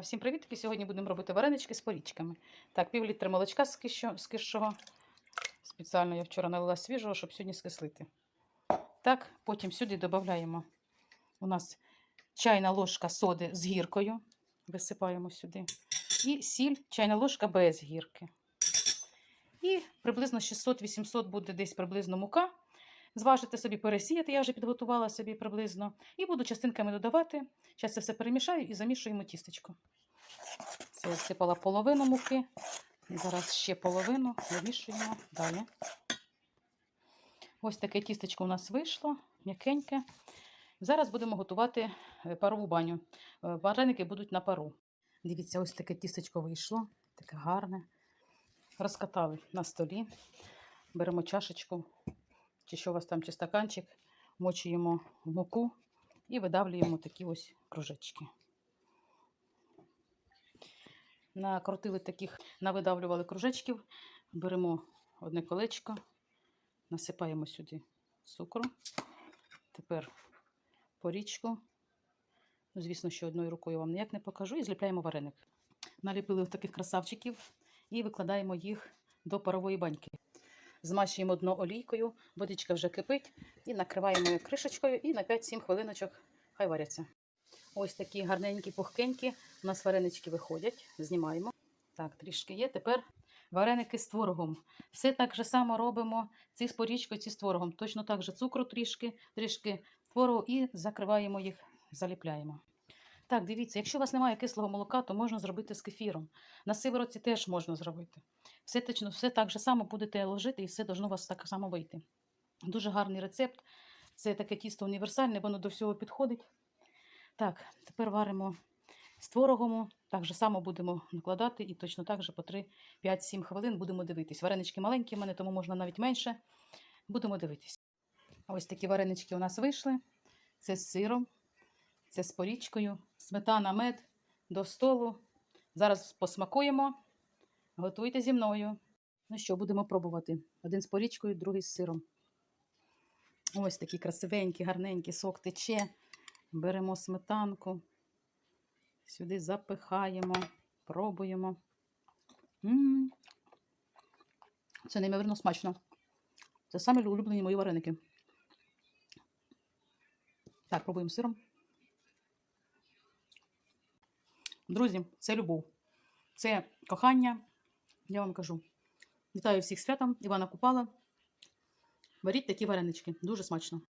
Всім привіт! Сьогодні будемо робити варенички з порічками. Так, пів літра молочка з кишого. Спеціально я вчора налила свіжого, щоб сьогодні скислити. Так, потім сюди додаємо у нас чайна ложка соди з гіркою. Висипаємо сюди. І сіль, чайна ложка без гірки. І приблизно 600-800 буде десь приблизно мука. Зважити собі, пересіяти, я вже підготувала собі приблизно. І буду частинками додавати. Зараз це все перемішаю і замішуємо тістечко. Це я всипала половину муки. Зараз ще половину вимішуємо далі. Ось таке тістечко у нас вийшло, м'якеньке. Зараз будемо готувати е, парову баню. Е, Вареники будуть на пару. Дивіться, ось таке тістечко вийшло, таке гарне. Розкатали на столі. Беремо чашечку, чи що у вас там, чи стаканчик, мочуємо в муку і видавлюємо такі ось кружечки. Накрутили таких, навидавлювали кружечків, беремо одне колечко, насипаємо сюди цукру. Тепер порічку. Ну, звісно, що одною рукою вам ніяк не покажу. І зліпляємо вареник. Наліпили таких красавчиків і викладаємо їх до парової баньки. Змащуємо дно олійкою, водичка вже кипить, і накриваємо кришечкою і на 5-7 хвилиночок хай варяться. Ось такі гарненькі, пухкенькі. У нас варенички виходять. Знімаємо. Так, трішки є. Тепер вареники з творогом. Все так же само робимо. Ці з порічкою, ці з творогом. Точно так же цукру трішки, трішки творогу і закриваємо їх, заліпляємо. Так, дивіться, якщо у вас немає кислого молока, то можна зробити з кефіром. На сиворотці теж можна зробити. Все, точно, все так же само будете ложити і все должно у вас так само вийти. Дуже гарний рецепт. Це таке тісто універсальне, воно до всього підходить. Так, тепер варимо з творогом. Так же само будемо накладати і точно так же по 3-5-7 хвилин будемо дивитись. Варенички маленькі в мене, тому можна навіть менше. Будемо дивитись. Ось такі варенички у нас вийшли. Це з сиром, це з порічкою, сметана, мед до столу. Зараз посмакуємо. Готуйте зі мною. Ну що, будемо пробувати. Один з порічкою, другий з сиром. Ось такі красивенькі, гарненькі, сок тече. Беремо сметанку, сюди запихаємо, пробуємо. М. Це неймовірно смачно. Це самі улюблені мої вареники. Так, пробуємо сиром. Друзі, це любов. Це кохання. Я вам кажу. Вітаю всіх святом, Івана Купала. Варіть такі варенички. Дуже смачно.